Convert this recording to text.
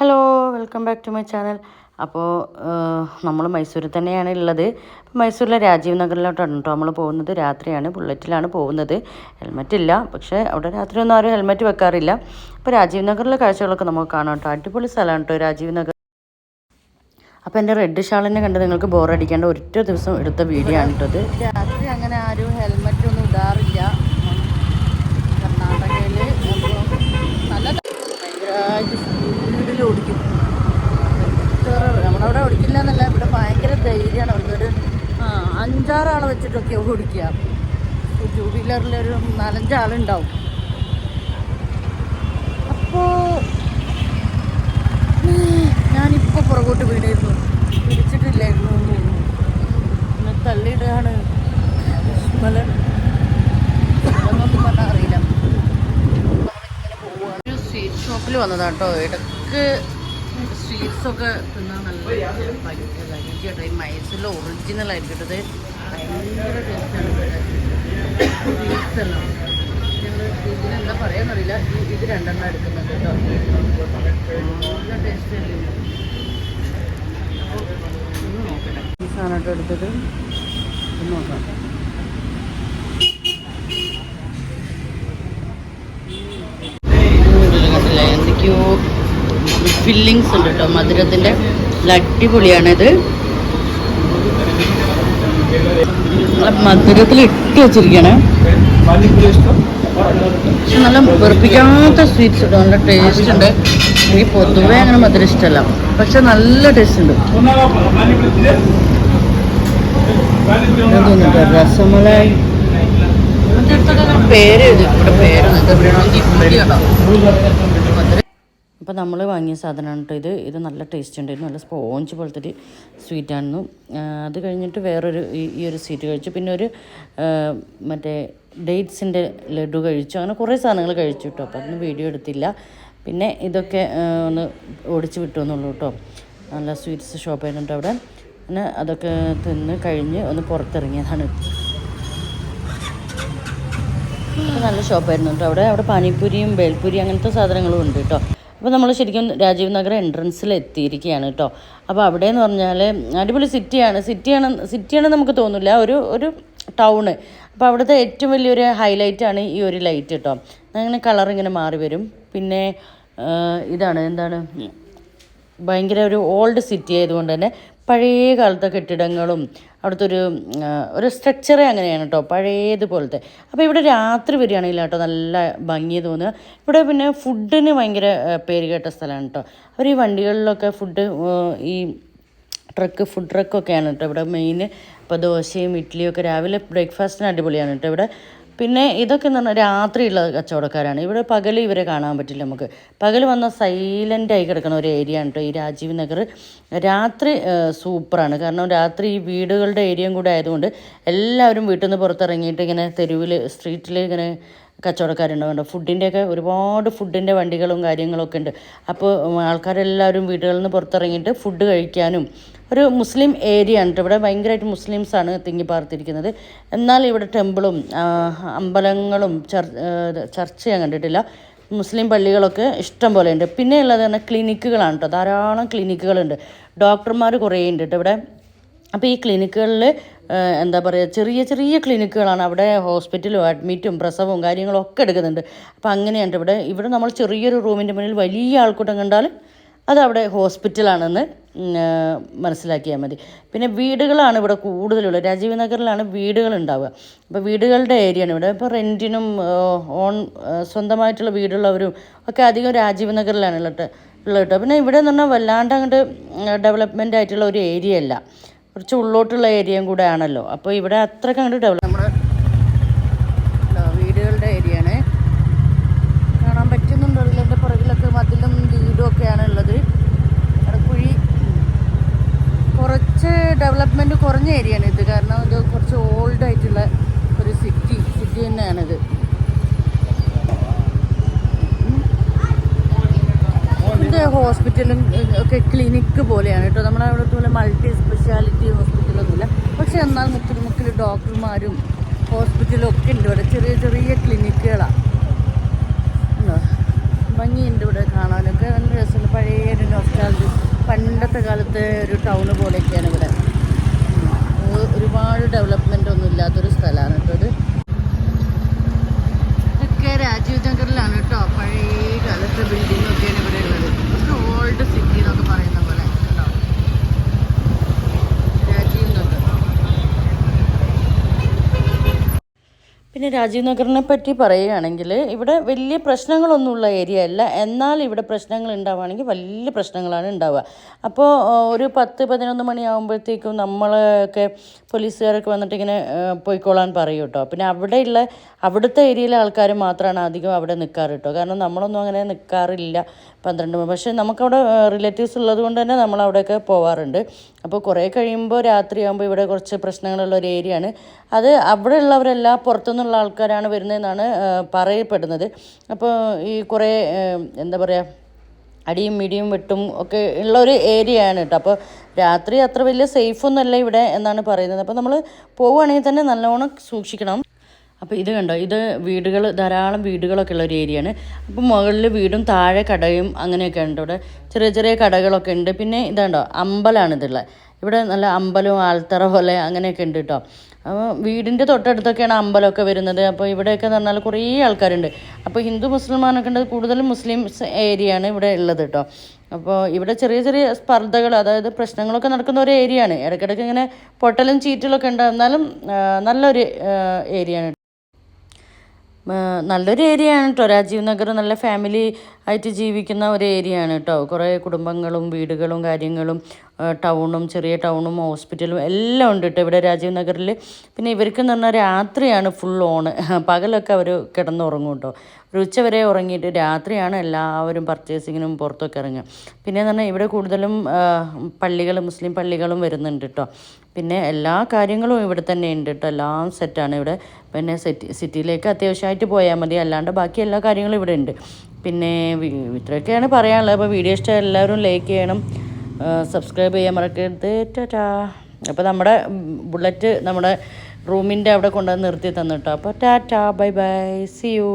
Hello welcome back to my channel അപ്പോൾ നമ്മൾ മൈസൂരിൽ തന്നെയാണ് ഉള്ളത് മൈസൂരിലെ രാജീവ് നഗറിലോട്ടാണ് കേട്ടോ നമ്മൾ പോകുന്നത്. രാത്രിയാണ് ബുള്ളറ്റിലാണ് പോകുന്നത്. ഹെൽമെറ്റ് ഇല്ല പക്ഷേ അവിടെ രാത്രി ഒന്നും ആരും ഹെൽമെറ്റ് വെക്കാറില്ല. അപ്പോൾ രാജീവ് നഗറിലെ കാഴ്ചകളൊക്കെ നമുക്ക് കാണാം കേട്ടോ. അടിപൊളി സ്ഥലമാണ് കേട്ടോ രാജീവ് നഗർ. അപ്പോൾ എന്റെ റെഡ് ഷാളിനെ കണ്ട് നിങ്ങൾക്ക് ബോറടിക്കേണ്ട ഒറ്റ ദിവസം എടുത്ത വീഡിയോ ആണ് കേട്ടോ രാത്രി അങ്ങനെ ആരും ഹെൽമെറ്റ് അഞ്ചാറാളെ വെച്ചിട്ടൊക്കെ ഓടിക്കുക. ടൂ വീലറിലൊരു നാലഞ്ചാളുണ്ടാവും. അപ്പോൾ ഞാനിപ്പോൾ പുറകോട്ട് വീടായിരുന്നു പിടിച്ചിട്ടില്ലായിരുന്നു. പിന്നെ തള്ളിയിടുകയാണ്. മലൻ അതൊന്നും പറഞ്ഞാൽ അറിയില്ല. ഷോപ്പിൽ വന്നതാണ് കേട്ടോ ഇടയ്ക്ക് സ്വീറ്റ്സൊക്കെ തിന്നാൻ നല്ല ഭയങ്കര ഈ മൈസൂരിൽ ഒറിജിനൽ ആയിരിക്കും കേട്ടോ ഇത്. ഭയങ്കര ടേസ്റ്റാണ് ഇതിനെന്താ പറയാന്നറിയില്ല ഇത് രണ്ടെണ്ണം എടുക്കുന്നത് കേട്ടോ നല്ല ടേസ്റ്റ് ഈ സാധനമായിട്ട് എടുത്തത് ഒന്ന് നോക്കാം എന്തൊക്കെയോ ഫില്ലിങ്സ് ഉണ്ട് കേട്ടോ. മധുരത്തിന്റെ അടിപൊളിയാണിത് നല്ല മധുരത്തിൽ ഇട്ട് വെച്ചിരിക്കണേ പക്ഷെ നല്ല വെറുപ്പിക്കാത്ത സ്വീറ്റ്സ് ഉണ്ട് നല്ല ടേസ്റ്റ് ഉണ്ട്. എനിക്ക് പൊതുവേ അങ്ങനെ മധുരം ഇഷ്ടമല്ല. പക്ഷെ നല്ല ടേസ്റ്റ് ഉണ്ട്. രസമലായി. പേര് എഴുതി. ഇവിടെ പേര് അപ്പോൾ നമ്മൾ വാങ്ങിയ സാധനമാണ് കേട്ടോ ഇത്. ഇത് നല്ല ടേസ്റ്റ് ഉണ്ടായിരുന്നു നല്ല സ്പോഞ്ച് പോലത്തെ ഒരു സ്വീറ്റ് ആയിരുന്നു അത് കഴിഞ്ഞിട്ട് വേറൊരു ഈ ഒരു സ്വീറ്റ് കഴിച്ചു. പിന്നെ ഒരു മറ്റേ ഡേറ്റ്സിന്റെ ലഡു കഴിച്ചു. അങ്ങനെ കുറേ സാധനങ്ങൾ കഴിച്ചു കേട്ടോ. അപ്പോൾ അതൊന്നും വീഡിയോ എടുത്തില്ല. പിന്നെ ഇതൊക്കെ ഒന്ന് ഓടിച്ച് വിട്ടു എന്നുള്ളൂ കേട്ടോ. നല്ല സ്വീറ്റ്സ് ഷോപ്പ് ആയിരുന്നു അവിടെ. പിന്നെ അതൊക്കെ തിന്ന് കഴിഞ്ഞ് ഒന്ന് പുറത്തിറങ്ങിയതാണ്. നല്ല ഷോപ്പായിരുന്നു കേട്ടോ അവിടെ. അവിടെ പാനിപ്പൂരിയും ബേൽപൂരി അങ്ങനത്തെ സാധനങ്ങളും ഉണ്ട് കേട്ടോ. അപ്പോൾ നമ്മൾ ശരിക്കും രാജീവ് നഗർ എൻട്രൻസിൽ എത്തിയിരിക്കുകയാണ് കേട്ടോ അപ്പോൾ അവിടെ എന്ന് പറഞ്ഞാൽ അടിപൊളി സിറ്റിയാണ്. സിറ്റിയാണ് സിറ്റിയാണെന്ന് നമുക്ക് തോന്നില്ല ഒരു ഒരു ടൗണ് അപ്പോൾ അവിടുത്തെ ഏറ്റവും വലിയൊരു ഹൈലൈറ്റാണ് ഈ ഒരു ലൈറ്റ് കേട്ടോ അങ്ങനെ കളർ ഇങ്ങനെ മാറി വരും. പിന്നെ ഇതാണ് എന്താണ്? ഭയങ്കര ഒരു ഓൾഡ് സിറ്റി ആയതുകൊണ്ട് തന്നെ പഴയ കാലത്തെ കെട്ടിടങ്ങളും അവിടുത്തെ ഒരു ഒരു സ്ട്രക്ചറേ അങ്ങനെയാണ് കേട്ടോ പഴയതുപോലത്തെ. അപ്പോൾ ഇവിടെ രാത്രി വരികയാണെങ്കിൽ കേട്ടോ നല്ല ഭംഗി തോന്നുക. ഇവിടെ പിന്നെ ഫുഡിന് ഭയങ്കര പേര് കേട്ട സ്ഥലമാണ് കേട്ടോ അവർ ഈ വണ്ടികളിലൊക്കെ ഫുഡ് ഈ ട്രക്ക് ഫുഡ് ട്രക്കൊക്കെയാണ് കേട്ടോ ഇവിടെ മെയിൻ ഇപ്പോൾ ദോശയും ഇഡ്ഡലിയും ഒക്കെ രാവിലെ ബ്രേക്ക്ഫാസ്റ്റിന് അടിപൊളിയാണ് കേട്ടോ ഇവിടെ. പിന്നെ ഇതൊക്കെ എന്ന് പറഞ്ഞാൽ രാത്രിയുള്ള കച്ചവടക്കാരാണ്. ഇവിടെ പകൽ ഇവരെ കാണാൻ പറ്റില്ല നമുക്ക്. പകൽ വന്ന സൈലന്റ് ആയി കിടക്കുന്ന ഒരു ഏരിയ ആണ് കേട്ടോ ഈ രാജീവ് നഗർ. രാത്രി സൂപ്പറാണ്. കാരണം രാത്രി ഈ വീടുകളുടെ ഏരിയയും കൂടെ ആയതുകൊണ്ട് എല്ലാവരും വീട്ടിൽ നിന്ന് പുറത്തിറങ്ങിയിട്ട് ഇങ്ങനെ തെരുവിൽ സ്ട്രീറ്റിൽ ഇങ്ങനെ കച്ചവടക്കാരുണ്ടാവുന്നുണ്ട് ഫുഡിന്റെയൊക്കെ ഒരുപാട് ഫുഡിന്റെ വണ്ടികളും കാര്യങ്ങളൊക്കെ ഉണ്ട്. അപ്പോൾ ആൾക്കാരെല്ലാവരും വീടുകളിൽ നിന്ന് പുറത്തിറങ്ങിയിട്ട് ഫുഡ് കഴിക്കാനും ഒരു മുസ്ലിം ഏരിയ ആണ്. ഇവിടെ ഭയങ്കരമായിട്ട് മുസ്ലിംസാണ് തിങ്ങി പാർത്തിരിക്കുന്നത് എന്നാൽ ഇവിടെ ടെമ്പിളും അമ്പലങ്ങളും ചർച്ച് ചർച്ച ഞാൻ കണ്ടിട്ടില്ല. മുസ്ലിം പള്ളികളൊക്കെ ഇഷ്ടം പോലെ ഉണ്ട്. പിന്നെ ഉള്ളത് തന്നെ ക്ലിനിക്കുകളാണ് കേട്ടോ. ധാരാളം ക്ലിനിക്കുകളുണ്ട്. ഡോക്ടർമാർ കുറേ ഉണ്ട് കേട്ടോ ഇവിടെ. അപ്പോൾ ഈ ക്ലിനിക്കുകളിൽ എന്താ പറയുക ചെറിയ ചെറിയ ക്ലിനിക്കുകളാണ് അവിടെ ഹോസ്പിറ്റലും അഡ്മിറ്റും പ്രസവവും കാര്യങ്ങളും ഒക്കെ എടുക്കുന്നുണ്ട്. അപ്പോൾ അങ്ങനെയാണ് ഇവിടെ ഇവിടെ നമ്മൾ ചെറിയൊരു റൂമിന്റെ മുന്നിൽ വലിയ ആൾക്കൂട്ടം കണ്ടാൽ അതവിടെ ഹോസ്പിറ്റലാണെന്ന് മനസ്സിലാക്കിയാൽ മതി. പിന്നെ വീടുകളാണ് ഇവിടെ കൂടുതലുള്ളത്. രാജീവ് നഗറിലാണ് വീടുകൾ ഉണ്ടാവുക. അപ്പോൾ വീടുകളുടെ ഏരിയയാണ് ഇവിടെ. ഇപ്പോൾ റെന്റിനും ഓൺ സ്വന്തമായിട്ടുള്ള വീടുള്ളവരും ഒക്കെ അധികം രാജീവ് നഗറിലാണ് ഉള്ളത് ഉള്ളത് കേട്ടോ. പിന്നെ ഇവിടെ എന്ന് പറഞ്ഞാൽ വല്ലാണ്ട് അങ്ങോട്ട് ഡെവലപ്മെന്റ് ആയിട്ടുള്ള ഒരു ഏരിയ അല്ല. കുറച്ച് ഉള്ളോട്ടുള്ള ഏരിയയും കൂടെ ആണല്ലോ അപ്പോൾ ഇവിടെ അത്രയ്ക്ക് അങ്ങോട്ട് ഡെവലപ്പ് നമ്മുടെ വീടുകളുടെ ഏരിയയാണ്. കാണാൻ പറ്റുന്നുണ്ടോ. ഇതിന്റെ പുറകിലൊക്കെ മതിലും വീടും ഒക്കെയാണ് ഉള്ളത്. കുഴി കുറച്ച് ഡെവലപ്മെന്റ് കുറഞ്ഞ ഏരിയയാണ് ഇത്. കാരണം ഇത് കുറച്ച് ഓൾഡ് ആയിട്ടുള്ള ഒരു സിറ്റി സിറ്റി തന്നെയാണിത്. ഇത് ഹോസ്പിറ്റലും ഒക്കെ ക്ലിനിക്ക് പോലെയാണ് കേട്ടോ. നമ്മുടെ അവിടെ പോലെ മൾട്ടി സ്പെഷ്യാലിറ്റി ഹോസ്പിറ്റലൊന്നുമില്ല പക്ഷെ എന്നാൽ മുക്കിൽ ഡോക്ടർമാരും ഹോസ്പിറ്റലും ഒക്കെ ഉണ്ട് ഇവിടെ. ചെറിയ ചെറിയ ക്ലിനിക്കുകളാണ് ഭംഗിയുണ്ട് ഇവിടെ കാണാനൊക്കെ. നല്ല രസമുണ്ട്. പഴയ ഒരു പണ്ടത്തെ കാലത്തെ ഒരു ടൗണ് പോലെയൊക്കെയാണ് ഇവിടെ. ഒരുപാട് ഡെവലപ്മെന്റ് ഒന്നും ഇല്ലാത്തൊരു സ്ഥലമാണ് കേട്ടോ ഇത് ഇതൊക്കെ രാജീവ് നഗറിലാണ് കേട്ടോ പഴയ കാലത്തെ ബിൽഡിംഗ് ഒക്കെയാണ് ഇവിടെ ഉള്ളത് ഇതൊക്കെ ഓൾഡ് സിറ്റി എന്നൊക്കെ പറയുന്ന പോലെ കേട്ടോ രാജീവ് നഗർ പിന്നെ രാജീവ് നഗറിനെ പറ്റി പറയുകയാണെങ്കിൽ ഇവിടെ വലിയ പ്രശ്നങ്ങളൊന്നുമുള്ള ഏരിയ അല്ല. എന്നാൽ ഇവിടെ പ്രശ്നങ്ങൾ ഉണ്ടാവുകയാണെങ്കിൽ വലിയ പ്രശ്നങ്ങളാണ് ഉണ്ടാവുക. അപ്പോൾ ഒരു പത്ത് പതിനൊന്ന് മണിയാകുമ്പോഴത്തേക്കും നമ്മളൊക്കെ പോലീസുകാരൊക്കെ വന്നിട്ട് ഇങ്ങനെ പോയിക്കോളാൻ പറയും കേട്ടോ. പിന്നെ അവിടെയുള്ള അവിടുത്തെ ഏരിയയിലെ ആൾക്കാർ മാത്രമാണ് അധികം അവിടെ നിൽക്കാറ് കേട്ടോ. കാരണം നമ്മളൊന്നും അങ്ങനെ നിൽക്കാറില്ല പന്ത്രണ്ട് മണി. പക്ഷേ നമുക്കവിടെ റിലേറ്റീവ്സ് ഉള്ളത് കൊണ്ട് തന്നെ നമ്മൾ അവിടെയൊക്കെ പോവാറുണ്ട്. അപ്പോൾ കുറേ കഴിയുമ്പോൾ രാത്രിയാകുമ്പോൾ ഇവിടെ കുറച്ച് പ്രശ്നങ്ങളുള്ള ഒരു ഏരിയയാണ്. അത് അവിടെ ഉള്ളവരെല്ലാം പുറത്തുനിന്നുള്ള ആൾക്കാരാണ് വരുന്നതെന്നാണ് പറയപ്പെടുന്നത്. അപ്പോൾ ഈ കുറേ എന്താ പറയുക അടിയും മിടിയും വെട്ടും ഒക്കെ ഉള്ള ഒരു ഏരിയയാണ് കേട്ടോ അപ്പോൾ രാത്രി അത്ര വലിയ സേഫ് ഒന്നുമല്ല ഇവിടെ എന്നാണ് പറയുന്നത്. അപ്പോൾ നമ്മൾ പോവുകയാണെങ്കിൽ തന്നെ നല്ലോണം സൂക്ഷിക്കണം. അപ്പോൾ ഇത് കണ്ടോ ഇത് വീടുകൾ ധാരാളം വീടുകളൊക്കെ ഉള്ള ഒരു ഏരിയയാണ്. അപ്പോൾ മുകളിൽ വീടും താഴെ കടയും അങ്ങനെയൊക്കെ ഉണ്ട് ഇവിടെ. ചെറിയ ചെറിയ കടകളൊക്കെ ഉണ്ട്. പിന്നെ ഇതുണ്ടോ അമ്പലമാണ് ഇതുള്ളത് ഇവിടെ നല്ല അമ്പലവും ആൾത്തറ പോലെ അങ്ങനെയൊക്കെ ഉണ്ട് കേട്ടോ വീടിന്റെ തൊട്ടടുത്തൊക്കെയാണ് അമ്പലമൊക്കെ വരുന്നത്. അപ്പോൾ ഇവിടെയൊക്കെ എന്ന് പറഞ്ഞാൽ കുറേ ആൾക്കാരുണ്ട്. അപ്പോൾ ഹിന്ദു മുസ്ലിമാനൊക്കെ ഉണ്ട്. കൂടുതലും മുസ്ലിംസ് ഏരിയയാണ് ഇവിടെ ഉള്ളത് കേട്ടോ അപ്പോൾ ഇവിടെ ചെറിയ ചെറിയ സ്പർദ്ധകൾ അതായത് പ്രശ്നങ്ങളൊക്കെ നടക്കുന്ന ഒരു ഏരിയയാണ്. ഇടയ്ക്കിടയ്ക്ക് ഇങ്ങനെ പൊട്ടലും ചീറ്റലൊക്കെ ഉണ്ട് എന്നാലും നല്ലൊരു ഏരിയയാണ്. നല്ലൊരു ഏരിയ ആണ് കേട്ടോ രാജീവ് നഗർ നല്ല ഫാമിലി ആയിട്ട് ജീവിക്കുന്ന ഒരു ഏരിയ ആണ് കേട്ടോ. കുറേ കുടുംബങ്ങളും വീടുകളും കാര്യങ്ങളും ടൗണും ചെറിയ ടൗണും ഹോസ്പിറ്റലും എല്ലാം ഉണ്ട് കേട്ടോ ഇവിടെ രാജീവ് നഗറിൽ പിന്നെ ഇവർക്ക് എന്ന് പറഞ്ഞാൽ രാത്രിയാണ് ഫുൾ ഓണ് പകലൊക്കെ അവർ കിടന്നുറങ്ങും കേട്ടോ. ഒരു ഉച്ച വരെ ഉറങ്ങിയിട്ട് രാത്രിയാണ് എല്ലാവരും പർച്ചേസിങ്ങിനും പുറത്തൊക്കെ ഇറങ്ങുക. പിന്നെ എന്ന് പറഞ്ഞാൽ ഇവിടെ കൂടുതലും പള്ളികൾ മുസ്ലിം പള്ളികളും വരുന്നുണ്ട് കേട്ടോ. പിന്നെ എല്ലാ കാര്യങ്ങളും ഇവിടെ തന്നെ ഉണ്ട് കേട്ടോ. എല്ലാം സെറ്റാണ് ഇവിടെ. പിന്നെ സിറ്റി സിറ്റിയിലേക്ക് അത്യാവശ്യമായിട്ട് പോയാൽ മതി. അല്ലാണ്ട് ബാക്കി എല്ലാ കാര്യങ്ങളും ഇവിടെ ഉണ്ട്. പിന്നെ ഇത്രയൊക്കെയാണ് പറയാനുള്ളത്. അപ്പോൾ വീഡിയോ ഇഷ്ടം എല്ലാവരും ലൈക്ക് ചെയ്യണം. സബ്സ്ക്രൈബ് ചെയ്യാൻ മറക്കരുത്. ടാറ്റാ അപ്പോൾ നമ്മുടെ ബുള്ളറ്റ് നമ്മുടെ റൂമിന്റെ അവിടെ കൊണ്ടുവന്ന് നിർത്തി തന്നിട്ടോ അപ്പോൾ tata bye bye see you